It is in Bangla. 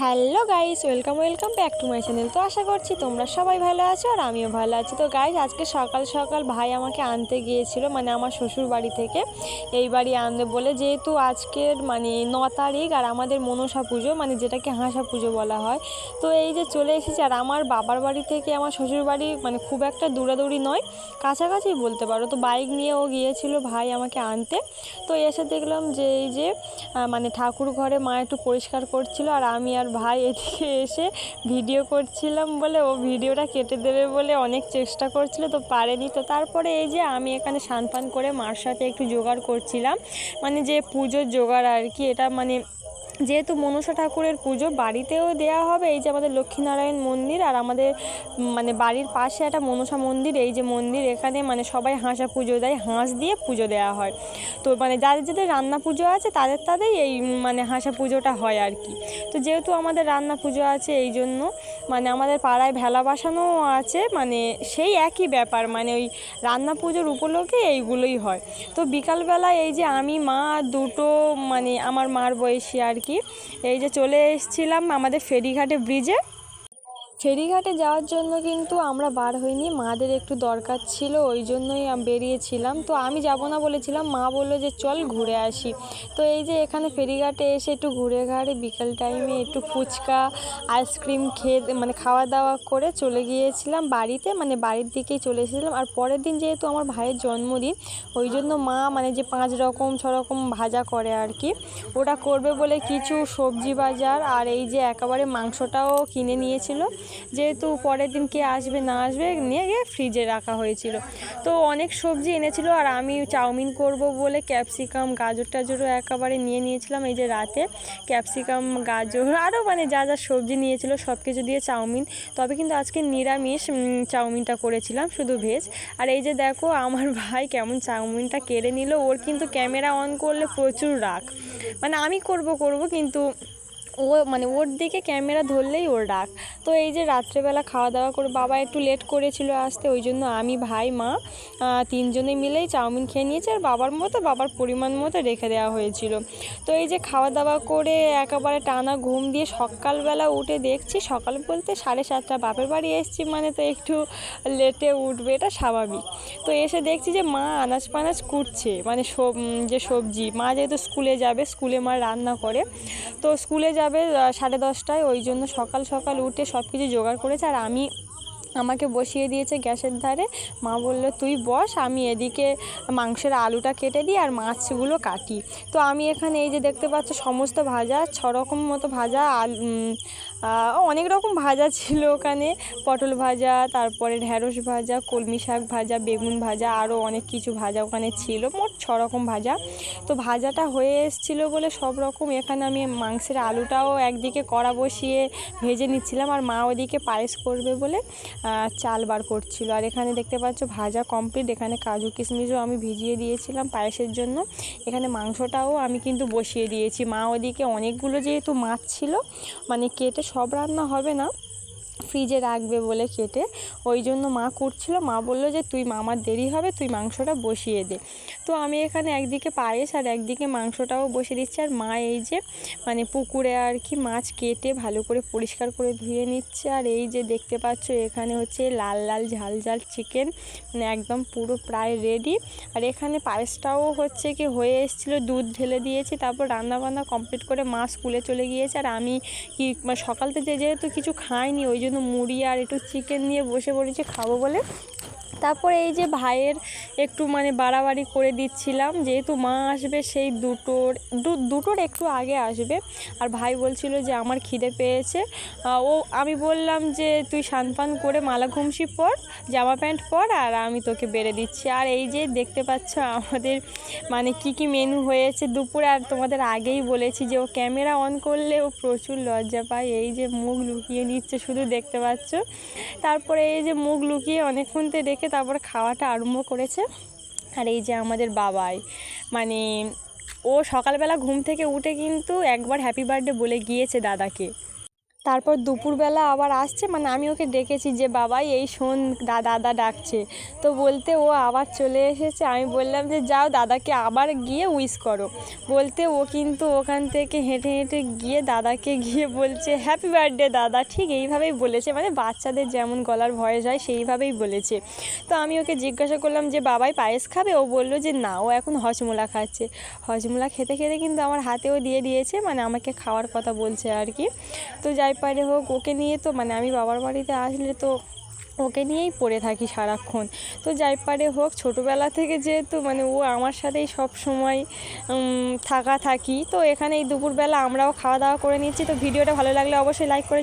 Hello guys, welcome welcome back to my channel. তো আশা করছি তোমরা সবাই ভালো আছো আর আমিও ভালো আছি। তো গাইস, আজকে সকাল সকাল ভাই আমাকে আনতে গিয়েছিল মানে আমার শ্বশুর বাড়ি থেকে। এই বাড়ি আনবে বলে যেহেতু আজকের মানে ন তারিখ আর আমাদের মনসা পুজো মানে যেটাকে হাঁসা পুজো বলা হয়। তো এই যে চলে এসেছি আর আমার বাবার বাড়ি থেকে আমার শ্বশুর বাড়ি মানে খুব একটা দূরাদূরি নয়, কাছাকাছি বলতে পারো। তো বাইক নিয়ে ও গিয়েছিল ভাই আমাকে আনতে। তো এসে দেখলাম যে এই যে মানে ঠাকুর ঘরে মা একটু পরিষ্কার করছিল আর আমি আর ভাই এদিকে এসে ভিডিও করছিলাম বলে ও ভিডিওটা কেটে দেবে বলে অনেক চেষ্টা করছিল, তো পারেনি। তো তারপরে এই যে আমি এখানে পান করে মার সাথে একটু জোগাড় করছিলাম। মানে যে পুজোর জোগাড় আর কি, এটা মানে যেহেতু মনসা ঠাকুরের পুজো, বাড়িতেও দেওয়া হবে এই যে আমাদের লক্ষ্মীনারায়ণ মন্দির আর আমাদের মানে বাড়ির পাশে একটা মনসা মন্দির, এই যে মন্দির এখানে মানে সবাই হাঁসা পুজো দেয়, হাঁস দিয়ে পুজো দেওয়া হয়। তো মানে যাদের যাদের রান্না পুজো আছে তাদের তাদের এই মানে হাঁসা পুজোটা হয় আর কি। তো যেহেতু আমাদের রান্না পুজো আছে এই জন্য মানে আমাদের পাড়ায় ভেলা বাসানোও আছে মানে সেই একই ব্যাপার মানে ওই রান্না পুজোর উপলক্ষে এইগুলোই হয়। তো বিকালবেলা এই যে আমি, মা দুটো মানে আমার মার বয়সী আর কি, এই যে চলে এসেছিলাম আমাদের ফেরিঘাটে ব্রিজে। ফেরিঘাটে যাওয়ার জন্য কিন্তু আমরা বার হইনি। মাদের একটু দরকার ছিল, ওই জন্যই বেরিয়েছিলাম। তো আমি যাব না বলেছিলাম, মা বলল যে চল ঘুরে আসি। তো এই যে এখানে ফেরিঘাটে এসে একটু ঘুরে ঘাড়ে বিকাল টাইমে একটু ফুচকা আইসক্রিম খেয়ে মানে খাওয়া দাওয়া করে চলে গিয়েছিলাম বাড়িতে। মানে বাড়ির দিকেই চলে এসেছিলাম। আর পরের দিন যেহেতু আমার ভাইয়ের জন্মদিন, ওই জন্য মা মানে যে পাঁচ রকম, ছ রকম ভাজা করে আর কি, ওটা করবে বলে কিছু সবজি বাজার আর এই যে একেবারে মাংসটাও কিনে নিয়েছিল। যেহেতু পরের দিন কে আসবে, না আসবে, নিয়ে গিয়ে ফ্রিজে রাখা হয়েছিল। তো অনেক সবজি এনেছিল আর আমি চাউমিন করব বলে ক্যাপসিকাম গাজর টাজরও একেবারে নিয়ে নিয়েছিলাম। এই যে রাতে ক্যাপসিকাম গাজর আরও মানে যা যা সবজি নিয়েছিল, সব কিছু দিয়ে চাউমিন। তবে কিন্তু আজকে নিরামিষ চাউমিনটা করেছিলাম, শুধু ভেজ আর এই যে দেখো, আমার ভাই কেমন চাউমিনটা কেড়ে নিল। ওর কিন্তু ক্যামেরা অন করলে প্রচুর রাগ। মানে আমি করব করব, কিন্তু ও মানে ওর দিকে ক্যামেরা ধরলেই ওর ডাক তো এই যে রাত্রেবেলা খাওয়া দাওয়া করে বাবা একটু লেট করেছিল আসতে, ওই জন্য আমি, ভাই, মা তিনজনে মিলেই চাউমিন খেয়ে নিয়েছি আর বাবার মতো, বাবার পরিমাণ মতো রেখে দেওয়া হয়েছিল। তো এই যে খাওয়া দাওয়া করে একেবারে টানা ঘুম দিয়ে সকালবেলা উঠে দেখছি, সকাল বলতে সাড়ে সাতটা, বাপের বাড়ি এসেছি মানে তো একটু লেটে উঠবে, এটা স্বাভাবিক। তো এসে দেখছি যে মা আনাজ পানাজ কুটছে মানে সব যে সবজি, মা যেহেতু স্কুলে যাবে, স্কুলে মা রান্না করে, তো স্কুলে যাবে সাড়ে দশটায়, ওই জন্য সকাল সকাল উঠে সব কিছু জোগাড় করেছে আর আমি আমাকে বসিয়ে দিয়েছে গ্যাসের ধারে। মা বলল, তুই বস, আমি এদিকে মাংসের আলুটা কেটে দিই আর মাছগুলো কাটি। তো আমি এখানে এই যে দেখতে পাচ্ছ, সমস্ত ভাজা ছ রকম মতো ভাজা, আল অনেক রকম ভাজা ছিল ওখানে। পটল ভাজা, তারপরে ঢ্যাঁড়স ভাজা, কলমি শাক ভাজা, বেগুন ভাজা আরও অনেক কিছু ভাজা ওখানে ছিল, মোট ছ রকম ভাজা। তো ভাজাটা হয়ে এসেছিল বলে সব রকম। এখানে আমি মাংসের আলুটাও একদিকে কড়া বসিয়ে ভেজে নিচ্ছিলাম আর মা ওদিকে পায়েস করবে বলে। চাল বার করছিল। আর এখানে দেখতে পাচ্ছ ভাজা কমপ্লিট এখানে কাজু কিশমিশও আমি ভিজিয়ে দিয়েছিলাম পায়েসের জন্য। এখানে মাংসটাও আমি কিন্তু বসিয়ে দিয়েছি। মা ওদিকে অনেকগুলো যেহেতু মাছ ছিল মানে কেটে সব রান্না হবে না। ফ্রিজে রাখবে বলে কেটে। ওই জন্য মা করছিল, মা বলল যে, তুই মামার দেরি হবে, তুই মাংসটা বসিয়ে দে। তো আমি এখানে একদিকে পায়েস আর একদিকে মাংসটাও বসিয়ে দিচ্ছি। আর মা এই যে মানে পুকুরে আর কি মাছ কেটে ভালো করে পরিষ্কার করে ধুয়ে নিচ্ছে। আর এই যে দেখতে পাচ্ছ, এখানে হচ্ছে লাল লাল, ঝাল ঝাল চিকেন মানে একদম পুরো প্রায় রেডি আর এখানে পায়েসটাও হচ্ছে কি হয়ে এসেছিল, দুধ ঢেলে দিয়েছি। তারপর রান্নাবান্না কমপ্লিট করে মা স্কুলে চলে গিয়েছে। আর আমি কি মানে সকাল থেকে যেহেতু কিছু খাইনি, ওই জন্য মুড়ি আর একটু চিকেন নিয়ে বসে পড়েছি খাব বলে। তারপরে এই যে ভাইয়ের একটু মানে বাড়াবাড়ি করে দিচ্ছিলাম, যেহেতু মা আসবে সেই দুটোর দুটোর একটু আগে আসবে। আর ভাই বলছিল যে আমার খিদে পেয়েছে। ও, আমি বললাম যে তুই সানপান করে মালা ঘুমসি পর, জামা প্যান্ট পর, আর আমি তোকে বেড়ে দিচ্ছি। আর এই যে দেখতে পাচ্ছ আমাদের মানে কি কি মেনু হয়েছে দুপুরে, আর তোমাদের আগেই বলেছি যে ও ক্যামেরা অন করলে ও প্রচুর লজ্জা পায়। এই যে মুখ লুকিয়ে নিচ্ছে শুধু দেখতে পাচ্ছ। তারপরে এই যে মুখ লুকিয়ে অনেকক্ষণ তো রেখে তারপরে খাওয়াটা আরম্ভ করেছে। আর এই যে আমাদের বাবাই মানে ও সকালবেলা ঘুম থেকে উঠে কিন্তু একবার হ্যাপি বার্থডে বলে গিয়েছে দাদাকে। তারপর দুপুরবেলা আবার আসছে মানে আমি ওকে ডেকেছি যে, বাবাই, এই শোন দাদা ডাকছে। তো বলতে ও আবার চলে এসেছে। আমি বললাম যে, যাও, দাদাকে আবার গিয়ে উইশ করো। বলতে ও কিন্তু ওখান থেকে হেঁটে হেঁটে গিয়ে দাদাকে গিয়ে বলছে হ্যাপি বার্থডে দাদা। ঠিক এইভাবেই বলেছে মানে বাচ্চাদের যেমন গলার ভয়েস হয়, সেইভাবেই বলেছে। তো আমি ওকে জিজ্ঞাসা করলাম যে, বাবাই, পায়েস খাবে? ও বলল যে, না, ও এখন হজমোলা খাচ্ছে। হজমোলা খেতে খেতে কিন্তু আমার হাতেও দিয়ে দিয়েছে মানে আমাকে খাওয়ার কথা বলছে আর কি। তো যাই পারে হোক, ওকে নিয়ে তো মানে আমি বাবার বাড়িতে আসলে তো ওকে নিয়েই পড়ে থাকি সারাক্ষণ। তো যাই পারে হোক, ছোটোবেলা থেকে যেহেতু মানে ও আমার সাথেই সব সময় থাকা থাকি, তো এখানে এই দুপুরবেলা আমরাও খাওয়া দাওয়া করে নিচ্ছি। তো ভিডিওটা ভালো লাগলে অবশ্যই লাইক করে